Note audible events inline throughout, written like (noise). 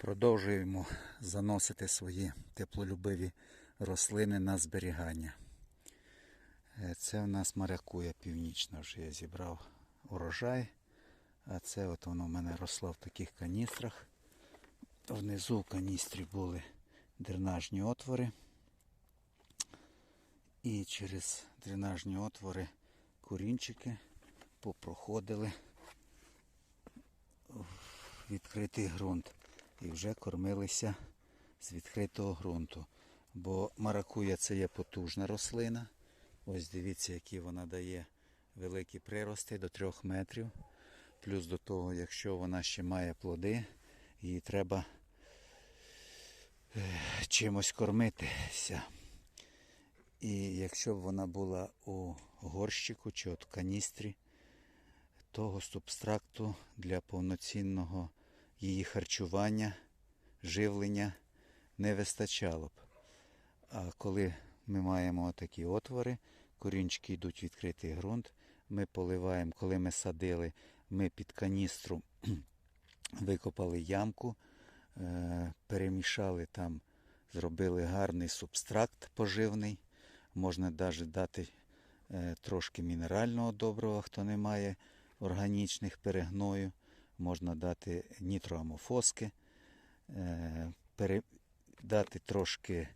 Продовжуємо заносити свої теплолюбиві рослини на зберігання. Е, Це в нас маракуя північна, вже я зібрав урожай. А це от воно в мене росло в таких каністрах. Внизу в каністрі були дренажні отвори. І через дренажні отвори курінчики попроходили в відкритий ґрунт і вже кормилися з відкритого ґрунту. Бо маракуя це є потужна рослина. Ось дивіться, які вона дає великі прирости до 3 метрів. Плюс до того, якщо вона ще має плоди, її треба е, чимось кормитися. І якщо б вона була у горщику чи от каністрі, того субстракту для повноцінного її харчування, живлення не вистачало б. А коли ми маємо такі отвори, корінчики йдуть в відкритий ґрунт, ми поливаємо, коли ми садили, ми під каністру (clears throat) викопали ямку, е, перемішали там, зробили гарний субстракт поживний. Можна навіть дати е, трошки мінерального добрива, хто не має органічних перегною. Можна дати нітроамофоски, е, дати трошки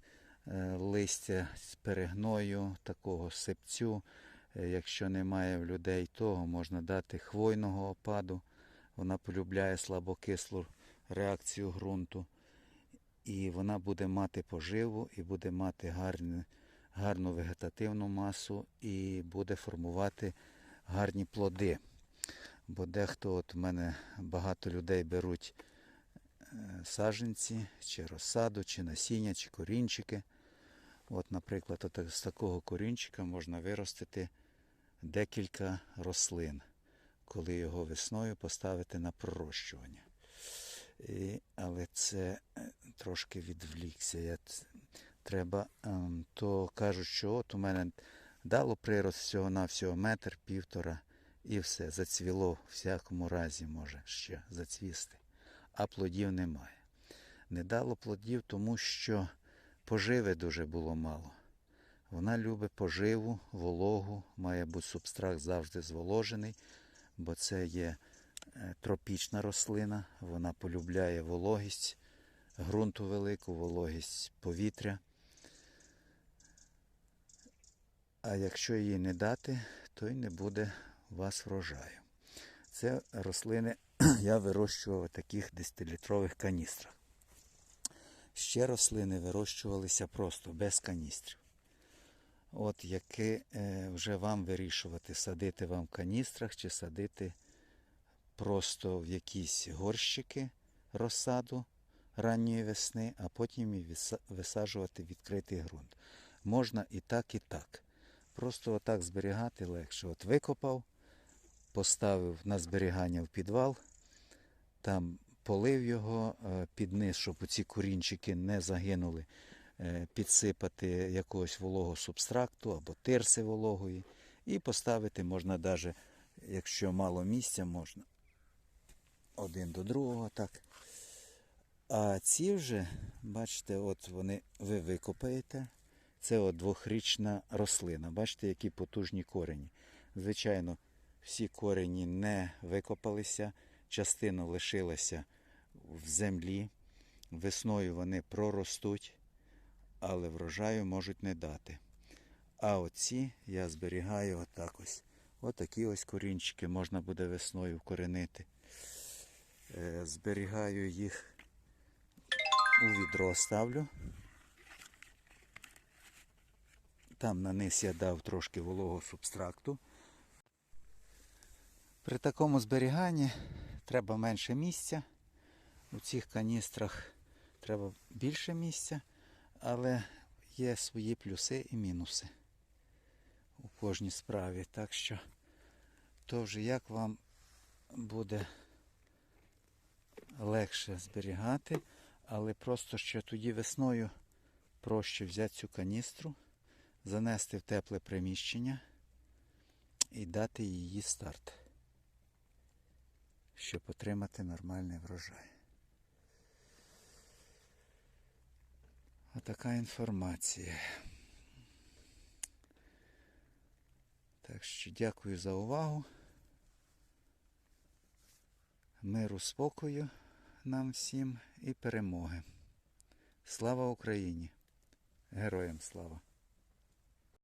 е, листя з перегною, такого сипцю. Е, Якщо немає в людей того, можна дати хвойного опаду. Вона полюбляє слабокислу реакцію ґрунту. І вона буде мати поживу і буде мати гарну, гарну вегетативну масу і буде формувати гарні плоди. Бо дехто от в мене багато людей беруть е, саджанці, чи розсаду, чи насіння, чи корінчики. От, наприклад, от з такого корінчика можна виростити декілька рослин, коли його весною поставити на пророщування. І, але це е, трошки відвлікся. Я, треба, ем, то кажуть, що от у мене дало прирост всього на всього метр, півтора, і все, зацвіло в всякому разі може ще зацвісти, а плодів немає. Не дало плодів, тому що поживи дуже було мало. Вона любить поживу, вологу, має бути субстракт завжди зволожений, бо це є е, тропічна рослина, вона полюбляє вологість ґрунту велику, вологість повітря. А якщо її не дати, то й не буде вас врожаю. Це рослини (clears throat) я вирощував у таких 10-літрових каністрах. Ще рослини вирощувалися просто без каністрів. От які е, вже вам вирішувати, садити вам в каністрах чи садити просто в якісь горщики розсаду ранньої весни, а потім її висаджувати в відкритий ґрунт. Можна і так, і так. Просто отак зберігати легше. От викопав, поставив на зберігання в підвал, там полив його е, під низ, щоб ці корінчики не загинули, е, підсипати якогось вологого субстракту або тирси вологої. І поставити можна навіть, якщо мало місця, можна один до другого. так. А ці вже, бачите, от вони ви викопаєте. Це от двохрічна рослина. Бачите, які потужні корені. Звичайно, всі корені не викопалися, частина лишилася в землі. Весною вони проростуть, але врожаю можуть не дати. А оці я зберігаю отак ось. Отакі ось корінчики можна буде весною вкоренити. Е, Зберігаю їх у відро ставлю. Там на низ я дав трошки вологого субстракту. При такому зберіганні треба менше місця. У цих каністрах треба більше місця, але є свої плюси і мінуси у кожній справі. Так що то вже як вам буде легше зберігати, але просто що тоді весною проще взяти цю каністру, занести в тепле приміщення і дати її старт, щоб отримати нормальний врожай. Отака інформація. Так що дякую за увагу. Миру спокою нам всім і перемоги. Слава Україні! Героям слава!